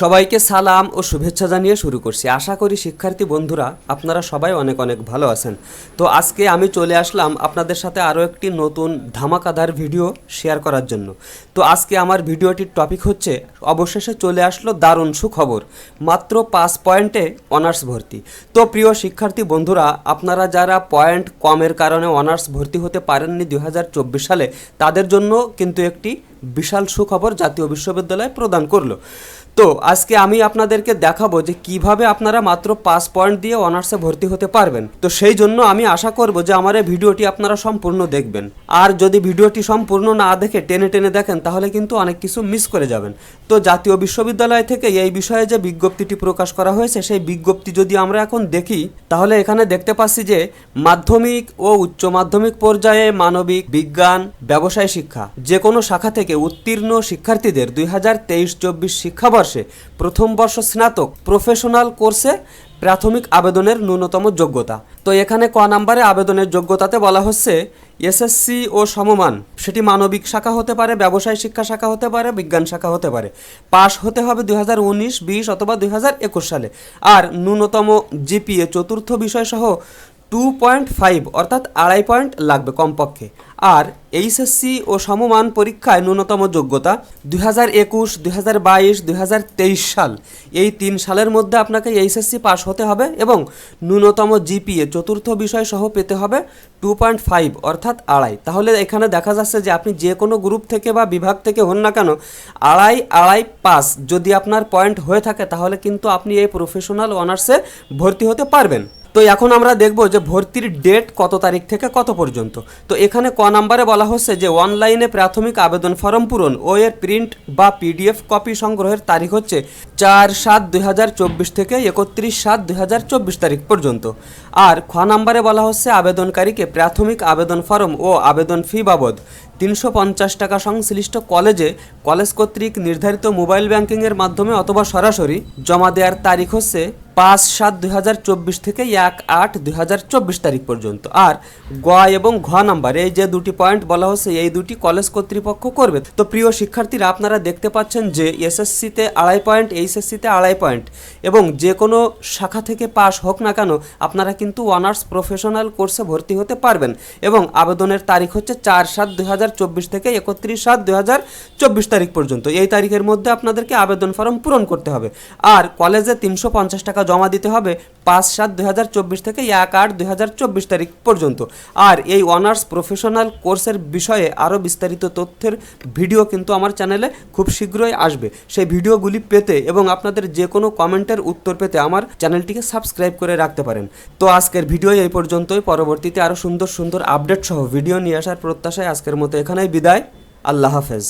সবাইকে সালাম ও শুভেচ্ছা জানিয়ে শুরু করছি। আশা করি শিক্ষার্থী বন্ধুরা, আপনারা সবাই অনেক অনেক ভালো আছেন। তো আজকে আমি চলে আসলাম আপনাদের সাথে আরও একটি নতুন ধামাকাদার ভিডিও শেয়ার করার জন্য। তো আজকে আমার ভিডিওটির টপিক হচ্ছে, অবশেষে চলে আসলো দারুণ সুখবর, মাত্র পাঁচ পয়েন্টে অনার্স ভর্তি। তো প্রিয় শিক্ষার্থী বন্ধুরা, আপনারা যারা পয়েন্ট কমের কারণে অনার্স ভর্তি হতে পারেননি দু হাজার চব্বিশ সালে, তাদের জন্য কিন্তু একটি বিশাল সুখবর জাতীয় বিশ্ববিদ্যালয় প্রদান করল। তো আজকে আমি আপনাদেরকে দেখাবো যে কীভাবে আপনারা মাত্র পাঁচ পয়েন্ট দিয়ে অনার্সে ভর্তি হতে পারবেন। তো সেই জন্য আমি আশা করব যে আমার এই ভিডিওটি আপনারা সম্পূর্ণ দেখবেন। আর যদি ভিডিওটি সম্পূর্ণ না দেখে টেনে টেনে দেখেন, তাহলে কিন্তু অনেক কিছু মিস করে যাবেন। তো জাতীয় বিশ্ববিদ্যালয় থেকে এই বিষয়ে যে বিজ্ঞপ্তিটি প্রকাশ করা হয়েছে, সেই বিজ্ঞপ্তি যদি আমরা এখন দেখি, তাহলে এখানে দেখতে পাচ্ছি যে মাধ্যমিক ও উচ্চ মাধ্যমিক পর্যায়ে মানবিক বিজ্ঞান, ব্যবসায় শিক্ষা যে কোনো শাখা থেকে উত্তীর্ণ শিক্ষার্থীদের দুই হাজার তেইশ চব্বিশ শিক্ষাবর্ষে প্রথম বর্ষ স্নাতক প্রফেশনাল কোর্সে প্রাথমিক আবেদনের ন্যূনতম যোগ্যতা। তো এখানে ক নাম্বারে আবেদনের যোগ্যতাতে বলা হচ্ছে এসএসসি ও সমমান। সেটি মানবিক শাখা হতে পারে, ব্যবসায় শিক্ষা শাখা হতে পারে, বিজ্ঞান শাখা হতে পারে। পাশ হতে হবে দুই হাজার উনিশ, বিশ অথবা দুই হাজার একুশ সালে। আর ন্যূনতম জিপিএ চতুর্থ বিষয় সহ টু পয়েন্ট ফাইভ অর্থাৎ আড়াই পয়েন্ট লাগবে কমপক্ষে। আর এইচএসসি ও সমমান পরীক্ষায় ন্যূনতম যোগ্যতা দুই হাজার একুশ, দুই হাজার বাইশ, দুই হাজার তেইশ সাল। এই তিন সালের মধ্যে আপনাকে এইচএসসি পাস হতে হবে এবং ন্যূনতম জিপিএ, চতুর্থ বিষয় সহ পেতে হবে টু পয়েন্ট ফাইভ অর্থাৎ আড়াই। তাহলে এখানে দেখা যাচ্ছে যে আপনি যে কোনো গ্রুপ থেকে বা বিভাগ থেকে হন না কেন, আড়াই আড়াই পাস যদি আপনার পয়েন্ট হয়ে থাকে, তাহলে কিন্তু আপনি এই প্রফেশনাল অনার্সে ভর্তি হতে পারবেন। তো এখন আমরা দেখব যে ভর্তির ডেট কত তারিখ থেকে কত পর্যন্ত। তো এখানে ক নাম্বারে বলা হচ্ছে যে অনলাইনে প্রাথমিক আবেদন ফর্ম পূরণ ও এর প্রিন্ট বা পিডিএফ কপি সংগ্রহের তারিখ হচ্ছে চার সাত দুই থেকে একত্রিশ সাত দুই তারিখ পর্যন্ত। আর খ নাম্বারে বলা হচ্ছে আবেদনকারীকে প্রাথমিক আবেদন ফর্ম ও আবেদন ফি বাবদ তিনশো পঞ্চাশ টাকা সংশ্লিষ্ট কলেজে কলেজ কর্তৃক নির্ধারিত মোবাইল ব্যাংকিংয়ের মাধ্যমে অথবা সরাসরি জমা দেওয়ার তারিখ হচ্ছে পাঁচ সাত দুই হাজার চব্বিশ থেকে এক আট দুই হাজার চব্বিশ তারিখ পর্যন্ত। আর গ এবং ঘ নাম্বার এই যে দুটি পয়েন্ট বলা হচ্ছে, এই দুটি কলেজ কর্তৃপক্ষ করবে। তো প্রিয় শিক্ষার্থীরা, আপনারা দেখতে পাচ্ছেন যে এসএসসিতে আড়াই পয়েন্ট, এইচএসসিতে আড়াই পয়েন্ট এবং যে কোনো শাখা থেকে পাশ হোক না কেন, আপনারা কিন্তু অনার্স প্রফেশনাল কোর্সে ভর্তি হতে পারবেন এবং আবেদনের তারিখ হচ্ছে চার সাত দুই হাজার চব্বিশ থেকে একত্রিশ সাত দুই হাজার চব্বিশ তারিখ পর্যন্ত। এই তারিখের মধ্যে আপনাদেরকে আবেদন ফর্ম পূরণ করতে হবে। আর কলেজে তিনশো পঞ্চাশ টাকা জমা দিতে হবে পাঁচ সাত দুই হাজার চব্বিশ থেকে এক আট দুই হাজার চব্বিশ তারিখ পর্যন্ত। আর এই অনার্স প্রফেশনাল কোর্সের বিষয়ে আরও বিস্তারিত তথ্যের ভিডিও কিন্তু আমার চ্যানেলে খুব শীঘ্রই আসবে। সেই ভিডিওগুলি পেতে এবং আপনাদের যে কোনো কমেন্টের উত্তর পেতে আমার চ্যানেলটিকে সাবস্ক্রাইব করে রাখতে পারেন। তো আজকের ভিডিও এই পর্যন্তই। পরবর্তীতে আরও সুন্দর সুন্দর আপডেট সহ ভিডিও নিয়ে আসার প্রত্যাশায় আজকের মতো এখানেই বিদায়। আল্লাহ হাফেজ।